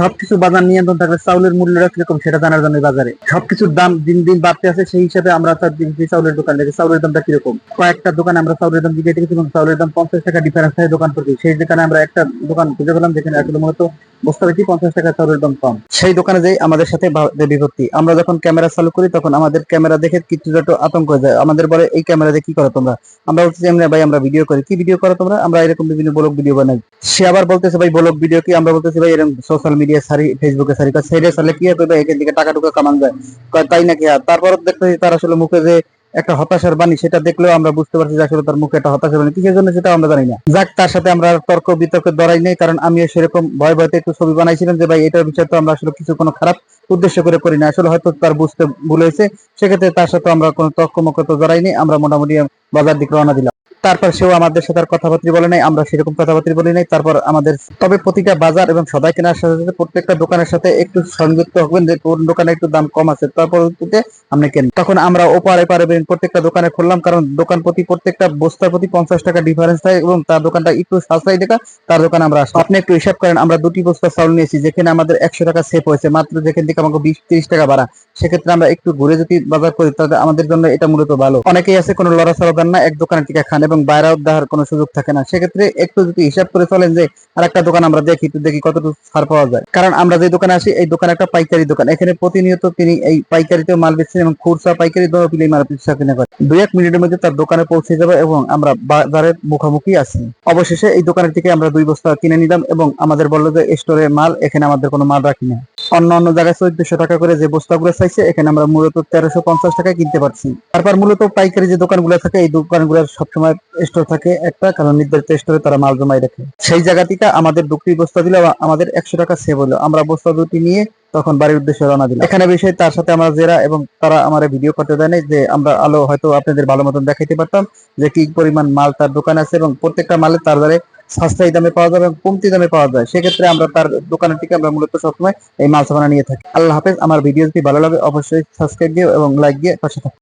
সবকিছু বাজার নিয়ন্ত্রণ থাকলে চাউলের মূল্যটা কীরকম সেটা জানার জন্য বাজারে। সবকিছুর দাম দিন দিন বাড়তে আছে, সেই হিসাবে আমরা তার চাউলের দোকান দেখি। চাউলের দামটা কীরকম? কয়েকটা দোকানে আমরা চাউলের দাম দেখেছি এবং চাউলের দাম পঞ্চাশ টাকা ডিফারেন্স থাকে দোকান প্রতি। সেই দোকানে আমরা একটা দোকান খুঁজে পেলাম যেখানে আসলে মূলত বস্তা বেশি পঞ্চাশ টাকা চাউলের দাম কম? সেই দোকানে যাই আমাদের সাথে বিভক্তি, আমরা যখন ক্যামেরা চালু করি, তখন আমাদের ক্যামেরা দেখে কিছুটা আতঙ্ক যায়। আমাদের বলে, এই ক্যামেরা দিয়ে কি করো তোমরা? আমরা বলছি এমনি ভাই, আমরা ভিডিও করি। কি ভিডিও করো তোমরা? আমরা এরকম বিভিন্ন ব্লগ ভিডিও বানাই। সে আবার বলতেছে, ভাই, ব্লগ ভিডিও কি? আমরা বলতেছি, ভাই, এরকম সোশ্যাল মিডিয়া সারি ফেসবুকে সারি। সাইডে সালে কি হবে ভাই? এখান থেকে টাকা টুকা কামান যায়? তাই নাকি? আর তারপর দেখতেছি তার আসলে মুখে যে একটা হতাশার বাণী, সেটা দেখলেও আমরা বুঝতে পারছি যে আসলে তার মুখে একটা হতাশার বাণী। কিসের জন্য সেটা আমরা জানি না। যাক, তার সাথে আমরা তর্ক, বিতর্ক দরাই নেই, কারণ আমিও সেরকম ভয় ভয়তে একটু ছবি বানাইছিলাম যে, ভাই, এটার বিষয়ে তো আমরা আসলে কিছু কোনো খারাপ উদ্দেশ্য করে করি না। আসলে হয়তো তার বুঝতে ভুল হয়েছে, সেক্ষেত্রে তার সাথে আমরা কোনো তর্ক মক তো জড়াই নেই। আমরা মোটামুটি বাজার দিকে রওনা দিলাম। তারপর সেও আমাদের সাথে আর কথাবার্তা বলে নাই, আমরা সেরকম কথাবার্তা বলি নাই। তারপর আমাদের তবে প্রতিটা বাজার এবং সদাই কেনার সাথে সাথে প্রত্যেকটা দোকানের সাথে একটু সংযুক্ত হবেন যে কোন দোকানে একটু দাম কম আছে তারপর আপনি কেন তখন আমরা ওপার এপার এবং প্রত্যেকটা দোকানে খুললাম, কারণ দোকান প্রতি প্রত্যেকটা বস্তার প্রতি পঞ্চাশ টাকা ডিফারেন্স থাকে এবং তার দোকানটা একটু সাশ্রয়ী দেখা, তার দোকানে আমরা আসলাম। আপনি একটু হিসাব করেন, আমরা দুটি বস্তা চাউল নিয়েছি, যেখানে আমাদের একশো টাকা সেভ হয়েছে, মাত্র যেখান থেকে আমাকে বিশ, তিরিশ টাকা বাড়া সেক্ষেত্রে আমরা একটু ঘুরে যদি বাজার করি, তাহলে আমাদের জন্য এটা মূলত ভালো। অনেকেই আছে, কোনো লড়াচড়া দেন না, এক দোকানে টিকা খান এবং বাইরেও দেওয়ার কোনো সুযোগ থাকে না। সেক্ষেত্রে একটু যদি হিসাব করে চলেন যে আর একটা দোকান আমরা দেখি, একটু দেখি কতটুকু ছাড় পাওয়া যায়। কারণ আমরা যে দোকানে আসি, এই দোকান একটা পাইকারি দোকান। এখানে প্রতিনিয়ত তিনি এই পাইকারিতে মাল বেচছেন এবং খুচরা পাইকারি দর পিলে মাল বেচা কিনা করে দুই এক মিনিটের মধ্যে তার দোকানে পৌঁছে যাবে এবং আমরা বাজারের মুখোমুখি আছি। অবশেষে এই দোকানের থেকে আমরা দুই বস্তা কিনে নিলাম এবং আমাদের বলল যে, স্টোরে মাল, এখানে আমাদের কোনো মাল রাখি না। অন্য অন্য জায়গায় চোদ্দশো টাকা করে যে বস্তাগুলো চাইছে, এখানে আমরা মূলত তেরোশো পঞ্চাশ টাকায় কিনতে পারছি। তারপর মূলত পাইকারি যে দোকানগুলো থাকে, এই দোকানগুলোর সবসময় স্টোর থাকে একটা, কারণ নির্ধারিত স্টোরে তারা মাল জমাই রাখে। সেই জায়গা থেকে আমাদের দুটি বস্তা দিলে আমাদের একশো টাকা সেভ হলো। আমরা বস্তা দুটি নিয়ে তখন বাড়ির উদ্দেশ্যে রওনা দিলাম। এখানে বিষয়ে তার সাথে আমরা জেরা এবং তারা আমার ভিডিও করতে দেয় যে আমরা আলো হয়তো আপনাদের ভালো মতন দেখাইতে পারতাম যে কি পরিমাণ মাল তার দোকানে আছে এবং প্রত্যেকটা মালে তার দ্বারা সাশ্রয়ী দামে পাওয়া যাবে এবং কমতি দামে পাওয়া যায়। সেক্ষেত্রে আমরা তার দোকানের থেকে আমরা মূলত সবসময় এই মাল সামানা নিয়ে থাকি। আল্লাহ হাফেজ, আমার ভিডিও যদি ভালো লাগে অবশ্যই সাবস্ক্রাইব দিয়ে এবং লাইক দিয়ে পাশে থাকুন